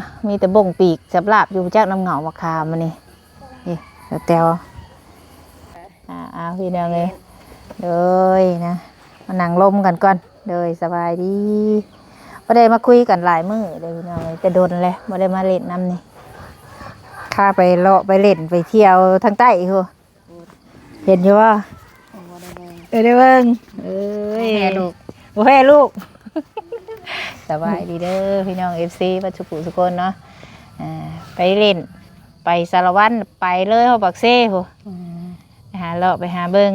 ถพระมามีแต่บ่งปีกจับลาบอยู่จากน้ำเหงามาคามานี่นี่เดี๋ยวแตวอ่าอ่าพี่น้องเลยเลยนะมานั่งลมกันก่อนเลยสบายดีไม่ได้มาคุยกันหลายมื้อเลยพี่น้องเลยแต่โดนเลยไม่ได้มาเล่นน้ำนี่ข้าไปเลาะไปเล่นไปเที่ยวทางใต้คือเห็นอยู่ว่าเออได้เบิ่งเอ้ยแม่ลูกโอ้ยลูก สบายดีเด้อพี่น้องเอฟซีปัจจุบันสุกคนเนาะอ่าไปเล่น ไปสารวันไปเลยเขาปักเซ่พูไปหาเลาะไปหาเบิง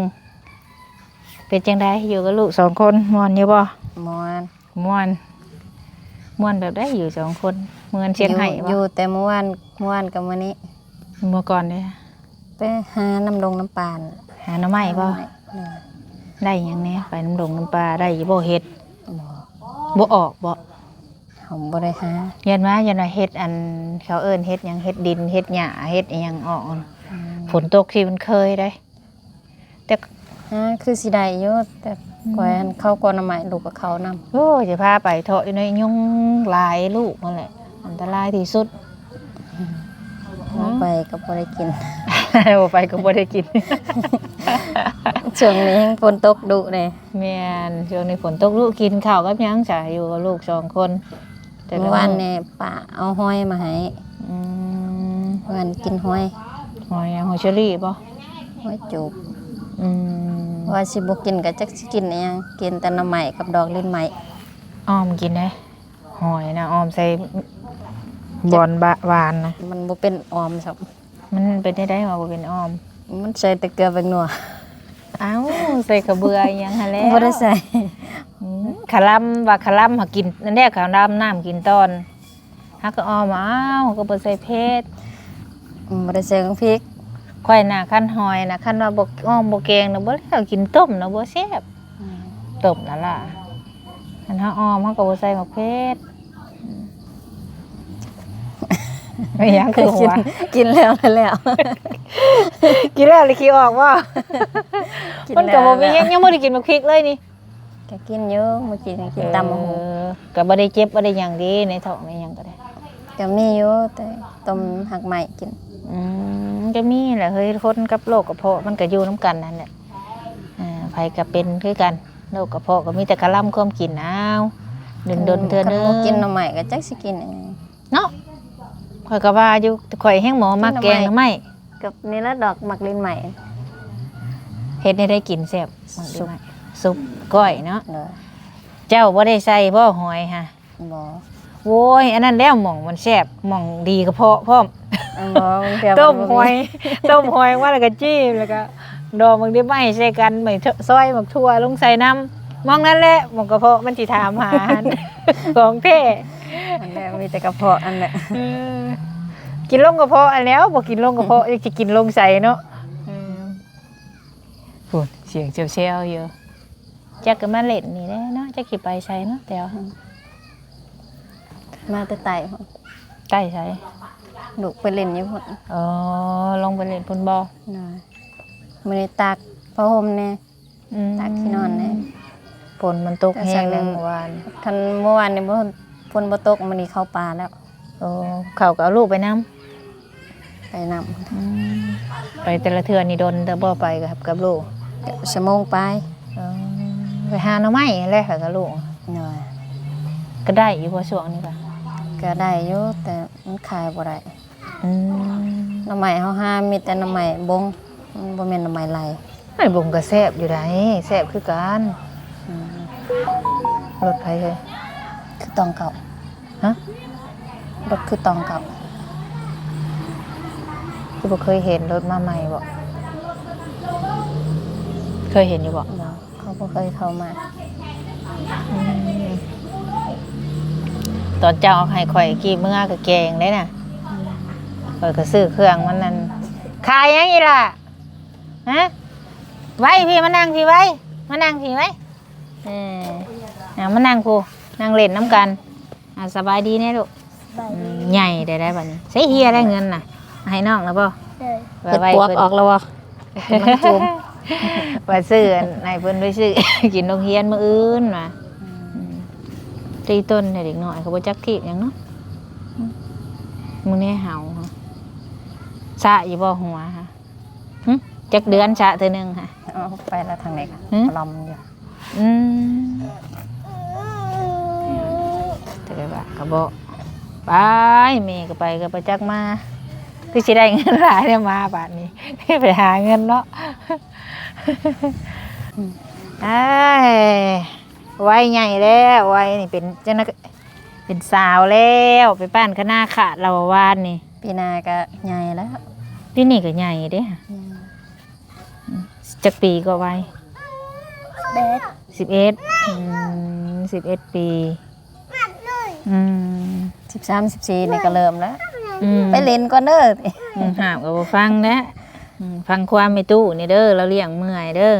เป็นจังไดอยู่กับลูกสองคนม่วนอยู่บ่มอนม่วนม่วนแบบได้อยู่สองคนเหมือนเชียนไห้อบ่ยู่แต่เมื่อวานเมื่อวานกับวันนี้เมื่อก่อนเนี่ยไปหาน้ำลงน้ำปานหาหน่อไม้บ่เออได้หยังเนี้ยไปน้ำดงน้ำปลาได้อยู่บ่เฮ็ด บ่บ่ออกบ่ผมบ่ได้หายันว่ายันว่าเฮ็ดอันเขาเอิ้นเฮ็ดหยังเฮ็ดดินเฮ็ดหญ้าเฮ็ดอิหยังออกน่ะอืมฝนตกที่มันเคยได้ แต่หาคือสิได้อยู่แต่ก่อยอันเข้าก่อนใหม่ลูกกับเขานำโอ้จะพาไปเถาะอยู่ในยุงหลายลูกนั่นแหละ อันตรายที่สุดเอาไปก็บ่ได้กิน บ่ไปก็บ่ได้กินช่วงนี้ฝนตกดุเลยแม่นช่วงนี้ฝนตกลูกกินข้าวกับหยังจ้ะอยู่กับลูกสองคนแต่ละเมื่อวานนี่ป้าเอาห้อยมาให้อืมเมื่อวานกินห้อยหอยหยังหอยเชอรี่ป่ะห้อยจูบอืมว่าสิบ่กินก็จักสิกินอิหยังกินแต่น้ำใหม่กับดอกลิ้นใหม่อ้อมกินได้หอยนะอ้อมใส่บอนบะหวานนะมันบ่เป็นออมครับ มันเป็นได้ได้มาบ่เป็นอ้อม มันใส่แต่เกลือแป้งนัวเอ้าใส่กระเบืออิหยังหั่นแหล้วบ่ได้ใส่อืมขาลัมว่าขาลัมหากินนั่นแหละขาลัมน้ำกินตอนฮักก็ออมอ้าวก็บ่ใส่เพชรอืมบ่ได้ใส่ของพริกข่อยน่ะคันหอยน่ะคันว่าบ่อ้อมบ่แกงน่ะบ่แล้วกินต้มน่ะบ่แซ่บต้มนั่นล่ะคันเฮาอ้อมเฮาก็บ่ใส่หมกเพชรอืม ไม่หยังคือหัว กินแล้วแล้วกินแล้วเลยขี้ออกว่ากินมันแล้ก็วบ่มีหยังยังบ่ได้กินหมกพริกเลยนี่ก็กินเยอะเมื่อกี้ก็กินตำมะฮุเออก็บ่ได้เจ็บบ่ได้หยังดีในท้องในหยังก็ได้ก็มีอยู่แต่ต้มหักใหม่กินอืมก็มีแหละเฮ้ยคนกับโรคกระเพาะมันก็อยู่น้ำกันนั่นแหละอ่าไผก็เป็นคือกันโรคกระเพาะก็มีแต่กระลำความกินอ้าวดึงดนเทื่อนึคังบ่กินหน่อใหม่ก็จักสิกินอิหยังเนาะ ข่อยก็ว่าอยู่ข่อยแห้งหมอมาแกงหรือไม่กับนี่ละดอกหมักลิ้นใหม่เฮ็ดให้ได้กินแซ่บมักดีซุปไหมซุปก้อยเนาะเด้อเจ้าบ่ได้ใส่บ่หอยฮะบ่โว้ยอันนั้นแล้วหม่องมันแซ่บหม่องดีกระเพาะพร้อมอันบ่เดี๋ยวต้มนหอยต้มหอยว่าแล้วก็จิ้มแล้วก็ดองบางทีไม่ใส่กันไม่ซอยหมักทั่วลงใส่น้ำมองนั่นแหละหมองกระเพาะมันสิถามหาของเท่อันแรก มีแต่กระเพาะอันแหละเออกินลงกระเพาะอันแล้วบอกกินลงกระเพาะยังจะกินลงใส่เนาะเออพูดเสียงเชียวๆอยู่จักก็มาเล่นนี่แหละเนาะจักขี่ไปใส่เนาะแต่วมาแต่ไต่พุ่นใกล้ใส่ลูกไปเล่นอยู่พุ่นอ๋อลงไปเล่นฟุตบอลน่ะมื้อนี้ตากผ้าห่มแน่อืมตากที่นอนแน่ฝนมันตกแห้งเลยเมื่อวานคันเมื่อวานนี่บ่ฝ นบ่ตกมื้อนี้เข้าป่าแล้ว โอ้เขาก็เอาลูกไปน้ำไปนำไปแต่ละเทือนี่โดนแต่บ่ไปกับกับลูกชั่วโมงไปเออไปหาหน่อไม้แหละค่ะกับลูก หน่อยก็ได้อยู่พอช่วงนี้ป่ะก็ได้อยู่แต่มันขายบ่ได้อืมหน่อไม้เฮาหามีแต่หน่อไม้บงมันบ่แม่นหน่อไม้ไหลไอ้บุงก็แซ่บอยู่ได้แซ่บคือกันอืมรถไผเลยคือตองเก่า ฮะรถคือตองเก่าคือบ่เคยเห็นรถมาใหม่บ่เคยเห็นอยู่บ่บ่เขาบ่เคยเข้ามาอืมตอนเจ้าเอาให้ข่อยกี่มื้อก็แกงได้น่ะข่อยก็ซื้อเครื่องมันนั่นขายหยังอีล่ะฮะไว้พี่มานั่งพี่ไว้มานั่งพี่ไว้เออเอามานั่งครูนั่งเล่นน้ำกัน อ่าสบายดีแน่ลูกอืมใหญ่ได้ได้บัดนี้ใช้เฮียได้เงินน่ะให้น้องแล้วป่ะเฮ็ดปวกออกแล้วบ่มันจุ่มว่าซื้ออันไหนเพิ่นไปซื้อ กินนมเฮียนมื้ออื่นมาตีต้นให้เด็กน้อยเขาบ่จักทีบหยังเนาะมึงนี่เห่าฮะสะอยู่บ่หัวฮะหึจักเดือนสะเทื่อหนึงฮะ เอาไปแล้วทางไหนกันหืม ลอมอยู่อืมแต่ ก็ว่าก็บอกไปแม่ก็ไปก็ไปจักมาคือสิได้เงินหลายเนี่ยมาบาทนี้ไปหาเงินเนาะไอ้ายวัยใหญ่แล้ววัยนี่เป็นเจ้านักเป็นสาวแล้วไปป้านคณะขาดเราวานนี่ปีหนาก็ใหญ่แล้วที่นี่ก็ใหญ่เด้จักปีก็วัยเบสสิบเอ็ดสิบเอ็ดปี อืมสิบสามสิบสี่นี่ก็เริ่มแล้ว อืมไปเล่นก่อนเด้ออืมห้ามก็บ่ฟังนะอืมฟังความไม่ตู้นี่เด้อเราเลี้ยงเมื่อยเด้อ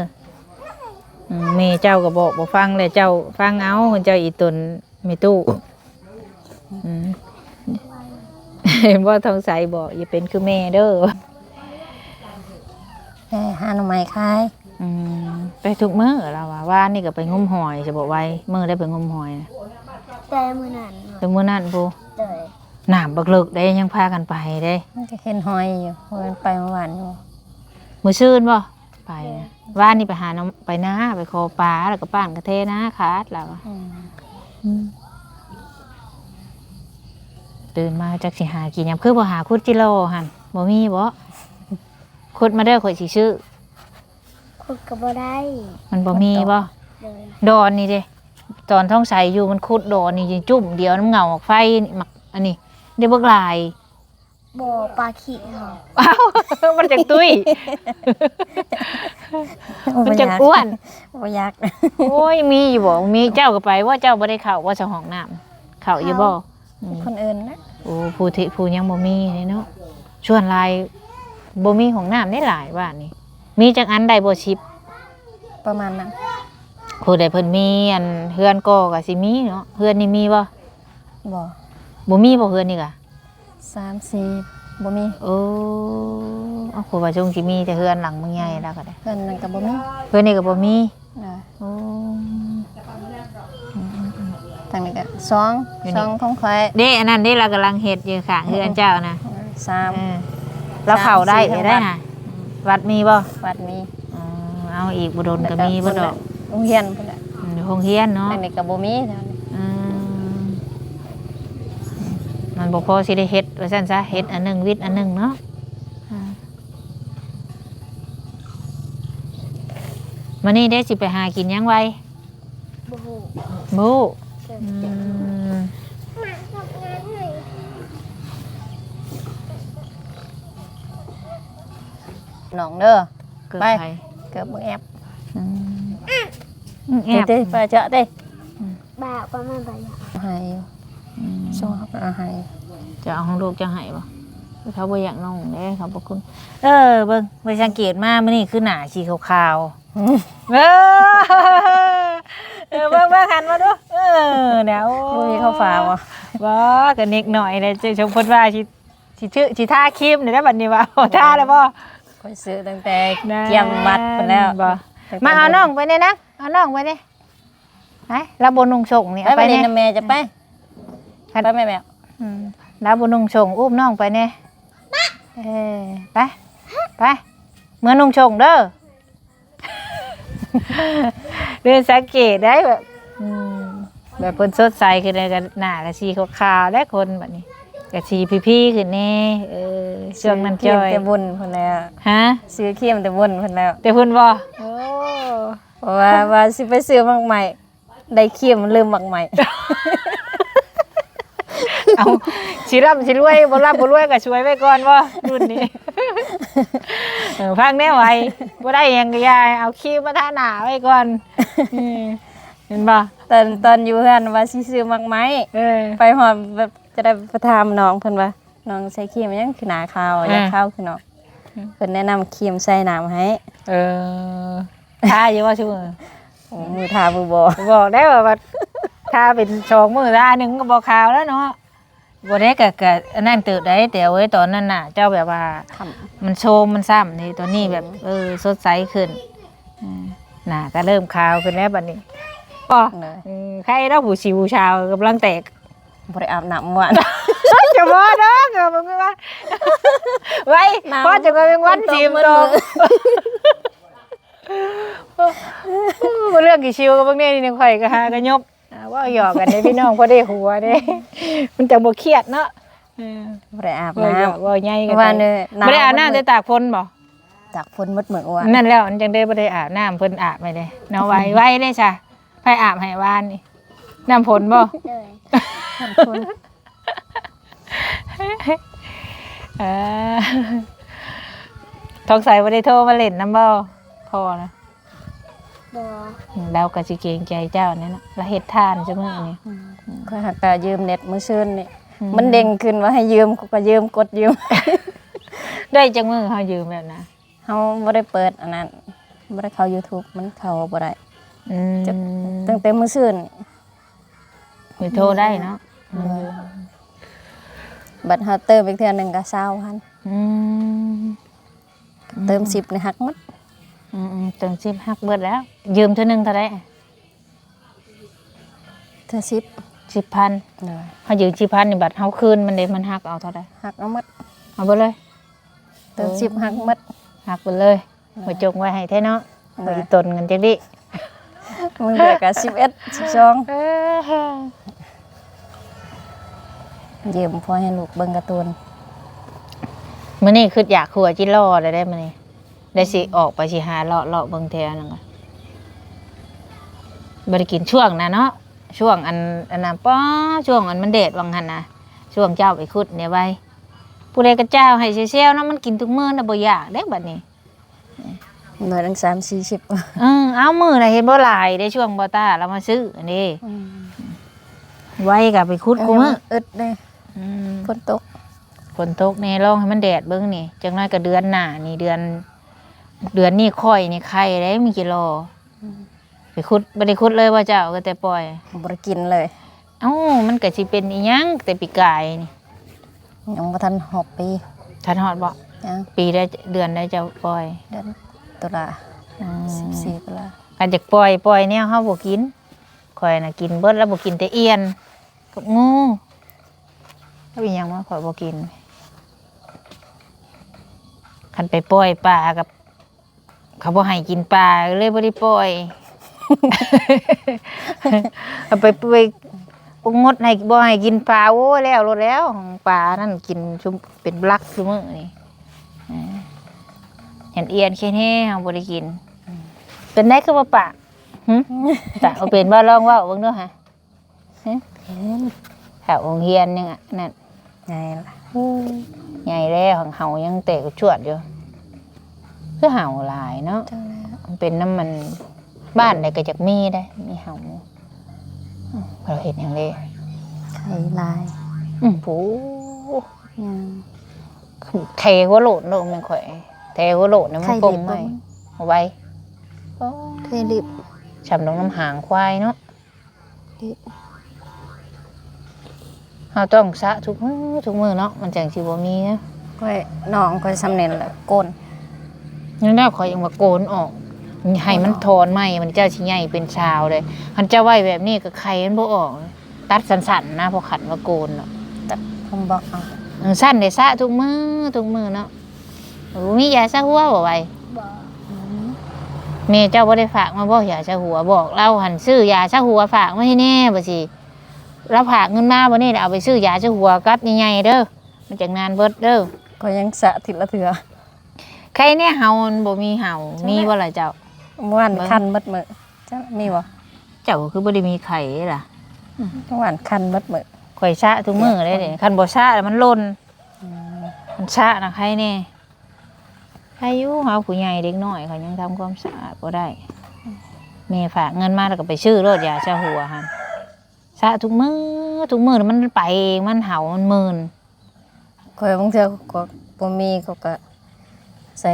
อืมแม่เจ้าก็บอกบ่ฟังเลยเจ้าฟังเอาเจ้าอีตนไม่ตู้อืมบ่ทองใสบอกอย่าเป็นคือแม่เด้อแม่หาหน่อไม้ขายอืมไปทุกมื้อเราว่าว่านี่ก็ไปงมหอยจะบอกไว้มื้อได้ไปงมหอยนะ แต่มือนั้นแต่มื้อนั้นพูเลยน้ำบักเลิกได้ยังพากันไปได้มันจะเห็นหอยอยู่เพราะมันไปเมื่อวานอยู่มื้อชื่นบ่ไปนะว่านี่ไปหาน้ำไปนาไปคอปลาแล้วก็ป้านกระเทนาขาดแล้วอะอืมตื่นมาจากสิหากินยามคือบ่หาคุดจิโลหั่นบ่มีบ่คุดมาเด้อข่อยสิชื่อคุดกับบ่ได้ มันบ่มีบ่เลยดอนนี่เด้ ตอนท้องใสอยู่มันคุดดอนนี่ยิงจุ่มเดียวน้ำเหงาออกไฟนี่มักอันนี้ได้เบิกลายบ่ปลาขี้เหรออ้าวมันจังตุ้ย มันจังอ้วนบ่อยากโอ้ยมีอยู่บ่มีเจ้าก็ไปว่าเจ้าบ่ได้เข้าว่าเจ้าห้องน้ำเข้าอยู่บ่อืมคนอื่นนะโอ้ผู้ที่ผู้ยังบ่มีนี่เนาะชวนหลายบ่มีห้องน้ำได้หลายบ้านนี่มีจักอันใดบ่ชิปประมาณนั้น ผู้ใดเพิ่นมีอันเฮือนก็ก็สิมีเนาะเฮือนนี่มีบ่บ่บ่มีบ่เฮือนนี่ก็สามสี่บ่มีโอ้เอาผู้ว่าจงสิมีแต่เฮือนหลังมึงใหญ่แล้วก็ได้เพื่อนนั่นก็บ่มีเฮือนนี่ก็บ่มีเออโอ้ทางนี้ก็สองอยู่นี่สองของข่อยเด้อันนั้นเด้เรากำลังเฮ็ดอยู่ข้างเฮือนเจ้านะสามเออแล้วเข้าได้สามสี่ได้วัดน่ะวัดมีบ่วัดมีอ๋อเอาอีกบ่ดนก็มีบ่ดอก โรงเรียนพุ่นแหละอืมโรงเรียนเนาะทางนี้ก็บ่มีแถวนี้อืมมันบ่พอสิได้เฮ็ดว่าซั่นซะเฮ็ดอันหนึงวิทย์อันหนึงเนาะอ่ามื้อนี้ได้สิไปหากินหยังไว้บ่ฮู้บูเกิดอืเจ็บมน้องเด้อ เกิดไปไปเกือบบ่แอบอืมอืม แอเด้บไปเจาะเด้บ้าประมาณบ่อยางให้อยู่อืมช่วงเอาให้จะเอาของลูกจะให้บ่เขาบ่อยากน้องเด้เขาบ่คุณเออเบิ่งไปสังเกตมามื้อนี้คือหน้าสีขาวๆเออเออเบิ่งเบิ่งหันมาดูเออเนี่ยโอ้บ่มีข้าวฟ้าบ่บ่ก็นิดหน่อยเลยจะชมเพิ่นว่าสิสิชื่อสิทาครีมนี่ได้บัดนี้ว่าโอ้ทาแล้วบ่ข่อยซื้อตั้งแต่เตรียมบัตรพุ่นแล้วบ่ มาเอาน้องไปเนี่ยนะเอาน้องไปนี่ไปรับบนุ่งส่งนี่ไปเอาไปไปเล่นเนี่ยน้ำแม่จะไปคันไปแม่แม่อืมรับบนุ่งส่งอุ้มน้องไปเนี่ยเออไปไปเหมือนนุ่งส่งเด้อเรื่องสังเกตได้แบบอืมแบบเพิ่นสดใสขึ้นเลยกันหน้าก็สีขาวๆและคนแบบนี้ก็สีพี่ๆขึ้นแน่เออช่วงนั้นจอยแต่บุญพุ่นแล้วฮะ ซื้อเคียมแต่บุญพุ่นแล้วแต่เพิ่นบ่โอ้เพราะ ว่าว่าสิไปซื้อมักใหม่ ได้เคียมลืมมักใหม่ เอาสิร่ำสิรวยบ่ร่ำบ่รวยก็ช่วยไว้ก่อนบ่รุ่นนี้เออพังแน่ไว้บ่ได้หยังก็อย่าเอาครีมมาทาหน้าไว้ก่อนอืมเห็นบ่ตอนตอนอยู่เฮือนว่าสิซื้อมักไหม้เออ ไปหอดแบบจะได้ไปถามน้องเพิ่นว่าน้องใช้ครีมยังคือหนาขาวอยากอ่าขาวคือน้องเพิ่นแนะนำครีมใส่น้ำให้ เออ ทาอยู่ว่าชื่อมือโอ้มือทามือบ่บอกได้ว่าว่าทาเป็นสองมือทาหนึ่งก็บอกขาวแล้วเนาะบ่ได้ก็ก็อันนั้นเติบได้แต่เว้ยตอนนั้นน่ะ เจ้าแบบว่าทำมันโชมมันซ้ำนี่ตอนนี้แบบ เออสดใสขึ้นอืมหน้าก็เริ่มขาวขึ้นแล้วบัดนี้ก็เลยอืมใครเราผู้ชิวชาวกำลังแตกบ่ได้อาบน้ำเมื่อวานจะบ่เด้อเกิดมึงว่าไว้พ่อจะก็เป็นวันจีมตรง เรื่องกี่ชิวกับพวกนี้นี่ข่อยก็หากันยบอ่าว่าหยอกกันได้พี่น้องพอได้หัวเด้ มันจะบ่เครียดเนาะเออบ่ได้อาบว่าหยน้ำอกว่าใหญ่กันว่าเนี่ยหนาวบ่ได้อาบน้ำได้ตากฝนบ่ตากฝนหมดมื้อว่านั่นแล้วอันจังได้บ่ได้อาบน้ำเพิ่นอาบไปเลยเนาะไว้ไว้ได้จ้ะไผอาบให้วานนี่น้ำฝนบ่ เลยฝนเออทองใสบ่ได้โทรมาเล่นน้ำบ่ พอนะบอเราก็สิเกรงใจเจ้านี่นะเราเฮ็ดทานจังมื้อนี้ค่อยหักกะยืมเน็ตมื้อซื่นนี่มันเด้งขึ้นว่าให้ยืมกูก็ยืมกดยืม ได้จังมื้อเฮายืมแบบนะเฮาบ่ได้เปิดอันนั้นบ่ได้เข้า YouTube มันเข้าบ่ได้อืมจะตั้งแต่มื้อซื่นนี่มีโทรได้เนาะบัตรเฮาเติมอีกเทื่อหนึงก็20,000อืมเติม10นี่หักหมด อืมอืมตึงสิบหักเบิดแล้ว ยืมเท่านึงเท่าไหร่เทื่อ10 10,000เลยเฮายืม10,000นี่บัดเฮาคืนมันเด้มันหักเอาเท่าไหร่หักเอาหมดเอาเบิดเลยเติม10หักหมดหักเบิดเลยบ่จงไว้ให้แท้เนาะบ่อีตนกันจังดิมึงเหลือก็11 12เออยืมพอให้ลูกเบิ่งการ์ตูนมื้อนี้คืออยากขัวจิรอได้ได้มื้อนี้ ได้สิออกไปสิหาเลาะเลาะเบิ่งแถวนั่นก็บ่ได้กินช่วงนะเนาะช่วงอันอันน่ะป้อช่วงอันมันเดดวังหั่นน่ะช่วงเจ้าไปขุดเนี่ยไว้ผู้ใดก็เจ้าให้เซี่ยวๆเนาะมันกินทุกมื้อน่ะบ่อยากเด้บัดนี้หน่อยตั้ง3 40เออเอามื้อน่ะเห็นบ่หลายได้ช่วงบ่ตาเรามาซื้ออันนี้ไว้ก็ไปขุดกูมื้ออึดเด้อืมฝนตกฝนตกนี่ลองให้มันแดดเบิ่งนี่จังน้อยก็เดือนหน้านี่เดือน เดือนนี้ค่อยนี่ไข่ได้มีกี่โลไปขุดบ่ได้ขุดเลยว่าเจ้าก็แต่ปล่อยบ่ได้กินเลย เอ้ามันก็สิเป็นอีหยังแต่ปีกายนี่ยังบ่ทันหอบปีทันฮอดบ่ยังปีได้เดือนได้เจ้าปล่อย เดือนตุลาอืม14ตุลาการจะปล่อยปล่อยแนวเฮาบ่กินข่อยน่ะกินเบิดแล้วบ่กินแต่เอียนกับงูแล้วอีหยังมาข่อยบ่กินคันไปปล่อยปลากับ เขาบ่ให้กินปลาเลยบ่ได้ปล่อย เอาไปไปงดให้บ่ให้กินปลาโอ้ยแล้วรดแล้วปลานั่นกินชุมเป็นบลักซุมื้อนี่อ่าเห็นเอียนแค่นี้เฮาบ่ได้กิน เป็นได้คือว่าปากหึแต่เอาเป็นว่าลองเว่าเบิ่งเด้อฮะหึถ้าองเฮียนยังอะนั่นไงล่ะใหญ่แล้วของเฮายังเตะกระชวดอยู่ คือเห่าหลายเนาะจังแล้วมันเป็นน้ำมันบ้านใดก็จักมีได้ มีเห่าอืมเราเห็นอย่างนี้ไข่ลายอืมผูยังเทหัวโหลดโลกมันข่อยเทหัวโหลดเนี่ยมันไข่กลดิมบไหมบ่เอาไว้ไข่ดิบฉ่ำลงน้ำหางควายเนาะ ดิบเราต้องสระทุกมือทุกมือเนาะมันจังสิบ่มีนะก้อยน้องก้อยสำเร็จแล้วโกน นั่นแหละขอยยังว่าโกนออกให้มันถอนไหมมันเจ้าชิใหญ่เป็นชาวเลยมันจะไหวแบบนี้ก็ไข่มันบ่ออกเลยตัดสันๆนะพอขันว่าโกนเนาะผมบอกเอาเออสั้นได้สระทุกมือทุกมือเนาะโอ้มียาซะหัวบ่ไหวบอแม่เจ้าบ่ได้ฝากมาบ่ยาซะหัวบอกเราหันซื้อยาซะหัวฝากมาให้แน่บ่สิเราฝากเงินมาบ่นี่เดี๋ยวเอาไปซื้อยาซะหัวกับใหญ่ๆเด้อมันจังนานเบิดเด้อก็ยังสะทิละเถือ ใครเนี่ยเฮามันบ่มีเฮามีบ่ล่ะเจ้าเมื่อวานคันหมดมือจ้ามีบ่เจ้าก็คือบ่ได้มีไข่ล่ะเมื่อวานคันหมดมือข่อยชะทุกมือเลยเด้คันบ่ชะแล้วมันหล่นมันชะนะใครแน่ใครอยู่เฮาผู้ใหญ่เด็กน้อยเขายังทำความสะอาดบ่ได้แม่ฝากเงินมาแล้วก็ไปซื้อรถยาชะหัวหั่นชะทุกมือทุกมือแล้วมันไปเองมันเห่ามันมึนก้อยบางเทื่อก็บ่มีก็ก็ ใส่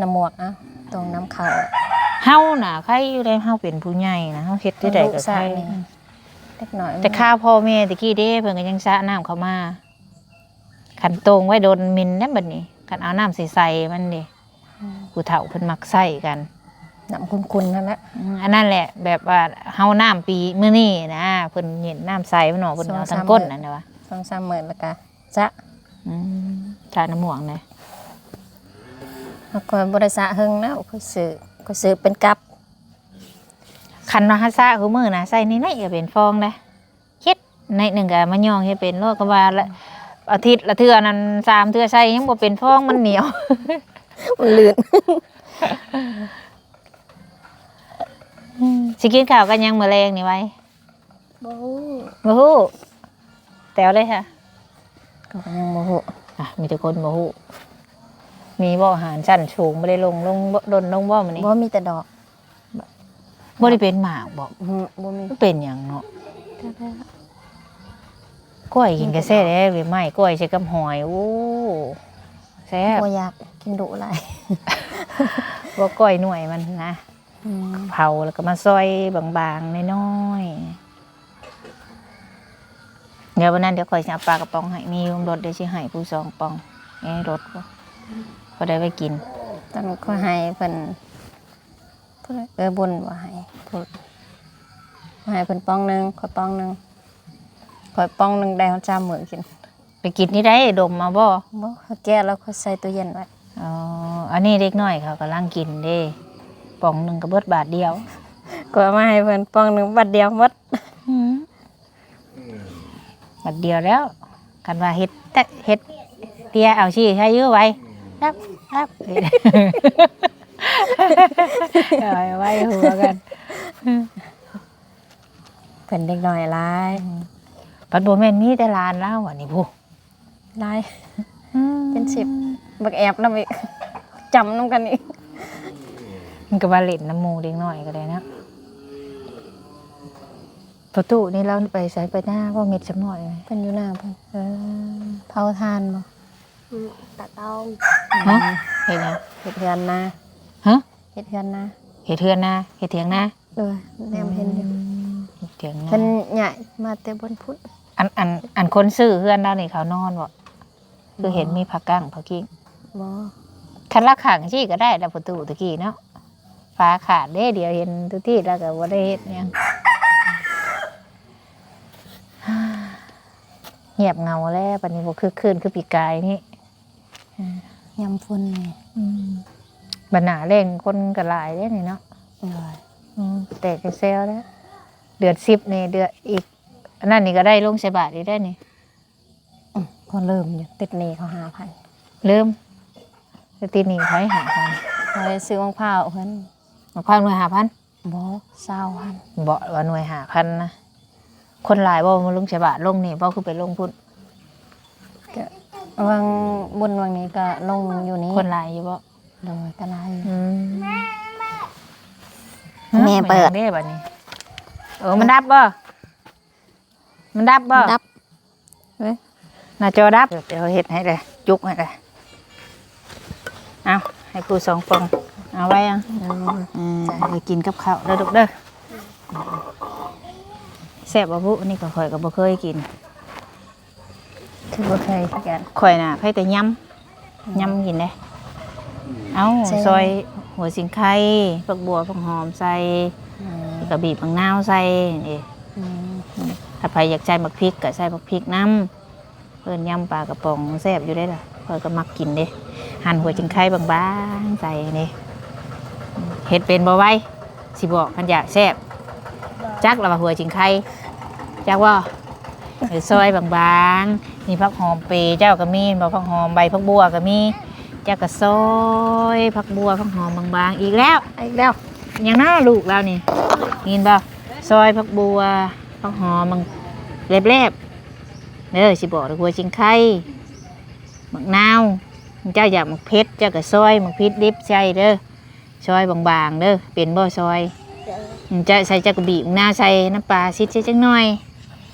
น้ำหมวกนะตรงน้ำขาวเฮาน่ะใครอยู่ได้เฮาเป็นผู้ใหญ่นะเฮาเฮ็ดได้ได้ก็ใครลูกสาวนี่เล็กหน่อยแต่ข้าพ่อแม่ตะกี้เด้เพิ่นก็ยังสระน้ำเข้ามาขันตรงไว้โดนมินนั่นบัดนี้ขันเอาน้ำใส่ๆมันดิผู้เฒ่าเพิ่นมักใส่กันน้ำคุณๆนั่นแหละอืมอันนั้นแหละ แบบว่าเฮาน้ำปีมื้อนี้นะเพิ่นเห็นน้ำใสมันออกเพิ่นเอาทั้งก้นนั่นนะวะสองสามมื้อแล้วก็จะอืมชาน้ำหมวงเลย แล้วก็บ่ได้สระเฮิงแล้วก็ซื้อก็ซื้อเป็นกับคันว่าฮัสซาคือมือนะใส่นี่นี่ก็เป็นฟองเลยเฮ็ดในหนึ่งก็มันย่องให้เป็นโลกก็ว่าละอาทิตย์ละเทื่อนั้นสามเทื่อใส่ยังบ่เป็นฟองมันเหนียวมันลื่นสิกินข้าวกันยังมื้อแรงนี่ไว้บ่ฮู้บ่ฮู้แต๋วเลยค่ะก็ยังบ่ฮู้อะมีแต่คนบ่ฮู้ มีบ่อาหารชั้นสูงบ่ได้ลงลงบ่ดนลงบ่มื้อนี้บ่มีแต่ดอกบ่ได้เป็นหมากบ่อืมบ่มีมันเป็นหยังเนาะกล้วยกินกระแซ่ได้หรือไม่กล้วยใส่กับหอยโอ้แซ่บบ่อยากกินดุหลายว่ากล้วยหน่วยมันนะอืมเผาแล้วก็มาซอยบางๆน้อยๆเดี๋ยววันนั้นเดี๋ยวคอยจะเอาปลากระป๋องให้มีอยู่รถเดี๋ยวสิให้ผู้สองปองเอ้รถบ่ พอได้ไปกินตอนก็ให้เพิ่นเพิ่นเออบุญว่าให้เพิ่นให้เพิ่นปองหนึงขอยปองหนึงขอยปองหนึงได้เฮาจามมื้อกิน ไปกินนี่ได้ดมมาบ่บ่เขาแก้แล้วเขาใส่ตู้เย็นไว้อ๋ออันนี้เด็กน้อยเขากำลังกินเด้ปองหนึ่งก็เบิดบาทเดียวก็เอามาให้เพิ่นปองหนึงบัดเดียวหมดบาทเดียวแล้วกันว่าเฮ็ดแต่เฮ็ดเตียเอาชี้ใช้เยอะไว้ ครับครับเอาไว้หัวกันเพิ่นเด็กน้อยหลายปัดโบแม่นมีแต่ลานแล้ววันนี้ผู้หลายเป็นสิบบักแอบนำอีกจำนำกันอีกมันก็ว่าเล่นน้ำหมูเด็กน้อยก็ได้นะประตูนี่เราไปใส่ไปหน้าว่าเม็ดจำหน่อยไหมเพิ่นอยู่หน้าเพิ่นเออเผาทานบ่อืม ตะเตาฮะเห็นนะเฮ็ดเฮือนนาฮะเฮ็ดเฮือนนาเห็ดเทือนนะเห็ดเถียงนะเออแนมเห็นอยู่เฮ็ดเถียงนะเพิ่นใหญ่มาแต่บนพุทธอันอันอันคนซื้อเพื่อนเรานี่เขานอนบ่คือเห็นมีผักกั้งผักกิ้งบ่คันละขังชี่ก็ได้แต่ประตูตะกี้เนาะฟ้าขาดเด้เดียวเห็นทุกที่แล้วก็บ่ได้เฮ็ดหยังเงียบเงาแล้วปันนี้บ่คือคืนคือปีกายนี่ ยำฝุ่นนี่บันหนาเล่นคนก็หลายเด้นี่เนาะเอออืมแตกกระเซลแล้วเดือนสิบนี่เดือนอีกอันนั้นนี่ก็ได้ลงใส่บาทอีกได้นี่ อืมพอเริ่มอยู่ติดหนี้เขา5,000เริ่มสตีนี่ใช้หาพันเขาไปซื้อมะพร้าวเพิ่นมาพันหน่วยหาพันบ่20,000บ่ว่าหน่วยหาพันนะคนหลายบ่มาลงใส่บาทลงนี่บ่คือไปลงพุ่นก็ วังบุญวังนี้ก็ลงอยู่นี้คนหลายอยู่บ่โดยก็หลายอยู่อืมแม่เปิดได้บัดนี้เออมันดับบ่มันดับบ่ดับเฮ้ยหน้าจอดับเดี๋ยวเฮ็ดให้เลยจุกให้เลยเอาให้ครูสองฟองเอาไว้ยังอืมอืมไปกินกับข้าวเด้อลูกเด้อแซ่บบ่บุอันนี่ก็ข่อยก็บ่เคยกิน คือบ่เคยคือกัน ข่อยน่ะไผแต่ยำยำกินได้เอาใส่ ซอยหัวสิงไข่ผักบัวผักหอมใส่อืมแล้วก็บีบมะนาวใส่นี่อืมถ้าใครอยากใส่มักพริกก็ใส่มักพริกน้ำเพิ่นยำปลากระป๋องแซ่บอยู่ได้ล่ะข่อยก็มักกินเด้หั่นหัวจิงไข่บางๆใส่นี่เฮ็ดเป็นบ่ไว้สิบอกคันอยากแซ่บจักแล้วว่าหัวจิงไข่จักว่าเออซอยบางๆ นี่ผักหอมเปรย์เจ้าก็มีบ่ผักหอมใบผักบัวก็มีเจ้าก็ซอยผักบัวผักหอมบางๆ อีกแล้วอีกแล้วยังน่าลูกแล้วนี่กินบ่ซอยผักบัวผักหอมมังเล็บๆเด้อสิบอกเลยหัวจิงไข่หมักนาวเจ้าอยากหมักเพชรเจ้าก็ซอยหมักพริกดิบใส่เด้อซอยบางๆเด้อเป็นบ่ซอยอืมเจะใส่เจ้ากระบี่หน้าใส่น้ำปลาซิดใส่จังหน่อย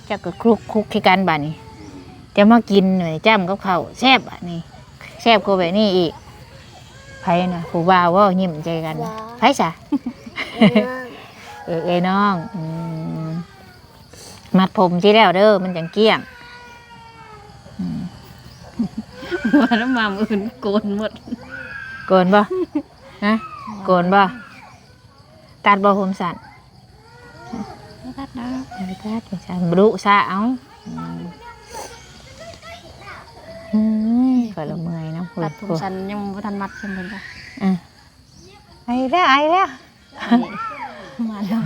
เจ้าก็คลุกคลุกให้กันบัดนี้ จะมากินหน่อยจ้ำกับข้าวแซ่บบัดนี้แซ่บกว่าแบบนี้อีกไผน่ะผู้บ่าวเว่ายิ้มใจกันไผจ้ะเรื่องเออเอ้ยน้องอืมมัดผมที่แล้วเด้อมันจังเกลี้ยงว่าน้ำมาอื่นโกนหมด โกนบ่ฮะโกนบ่ตัดบ่ผมสั้นไม่ตัดนะไม่ตัดผมสั้นบรุซะเอาอืม อืมก็ละเมื่อยเนาะพูตัดดผมพูดสั้นยังบ่ทันมัดขึ้นเพิ่นจ้ะอะไอ้แล้วไอ้แล้วมาแล้ว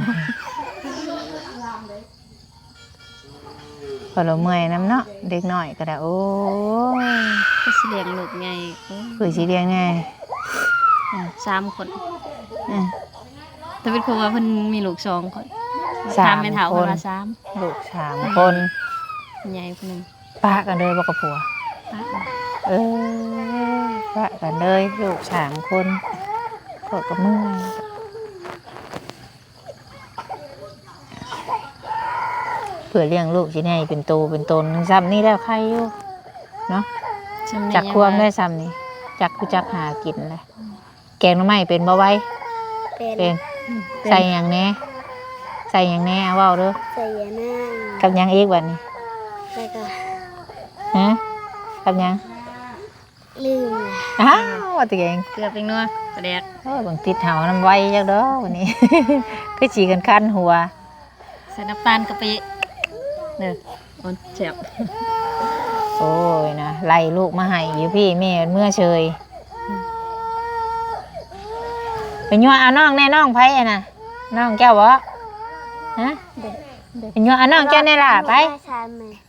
ก็ละเมื่อยน้ำเนาะเด็กน้อยก็ได้โอ้ยก็สิเลี้ยงลูกไงโอ้ยคือสิเรียงไงอ่าสามคนอะแต่เป็นครูว่าเพิ่นมีลูกสองคนสามทำเป็นเถาคนคนละสามลูกสามคนใหญ่คนหนึงปะกันเลยบอกกับผัวป้า เออปะกันเลยลูกสามคนก็กับเมื่อยเพื่อเลี้ยงลูกสิให้เป็นโตเป็นตนซ้ำนี่แล้วใครอยู่เนาะจำจักควมได้ยังซ้ำนี่จักกูจักหากินเลยแกงหน้ำไม้เป็นบ่ไว้เป็นเป็นว่าใส่อย่างแน่ใส่อย่างแน่เอาเว้าเด้อใส่ยานั่งกับหยังอีกบัดนี้แล้วก็ฮะ กับหยังลืมนะอ้าวว่าตัวเองเกลือเป็นนัวปลาแดกโอ้ยบางติดเหาน้ำไว้จักเด้อวันนี้ คือฉีกันคันหัว ใส่น้ำตาลกะปิเด้ออ่อนแซ่บโอ้ยนะไล่ลูกมาให้อยู่พี่แม่เมื่อเชยไปยัวเอาน้องแน่น้องไผอะน่ะน้องแก้วบ่ฮะไปยัวเอาน้องแก้วแน่ล่ะไปชามไหมอืม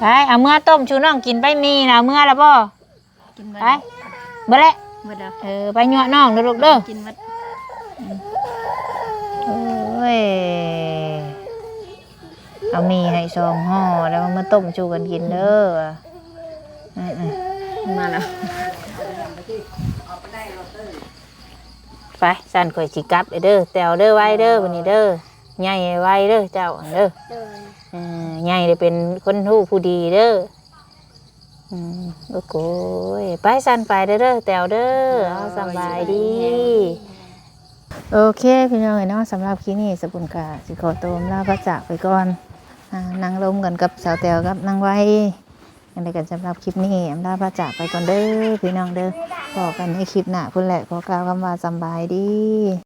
ไปเอาเมื่อต้มชูน้องกินไปมีนะเอาเมื่อแล้วบ่กินเบิดไปเบ่แล้วเบิดแล้วเออไปยัวน้องเด้อลูกเด้อกินเบิดโอ้ยเอามีให้ซองห่อแล้วมาต้มชูกันกินเด้ออืมๆมาแล้วไปสั่นข่อยสิกลับเด้อแตวเด้อไว้เด้อวันนี้เด้อใหญ่ไว้เด้อเจ้าเด้อโดยเออ ใหญ่ได้เป็นคนทู้ผู้ดีเด้ออืมโอ้โหยไปสั่นไปเด้อเด้อแตวเด้อเอาสำบายดี โอเคพี่น้องเนาะสำหรับคลิปนี้สบุญกาสิขอตัวลาพระจากไปก่อนอ่านั่งลมกันกับสาวแตวกับนางไว้ยังไงกันสำหรับคลิปนี้อำลาพระจากไปก่อนเด้อพี่น้องเด้อบอกกันในคลิปหน้าพุ่นแหละขอกล่าวคำว่าสำบายดี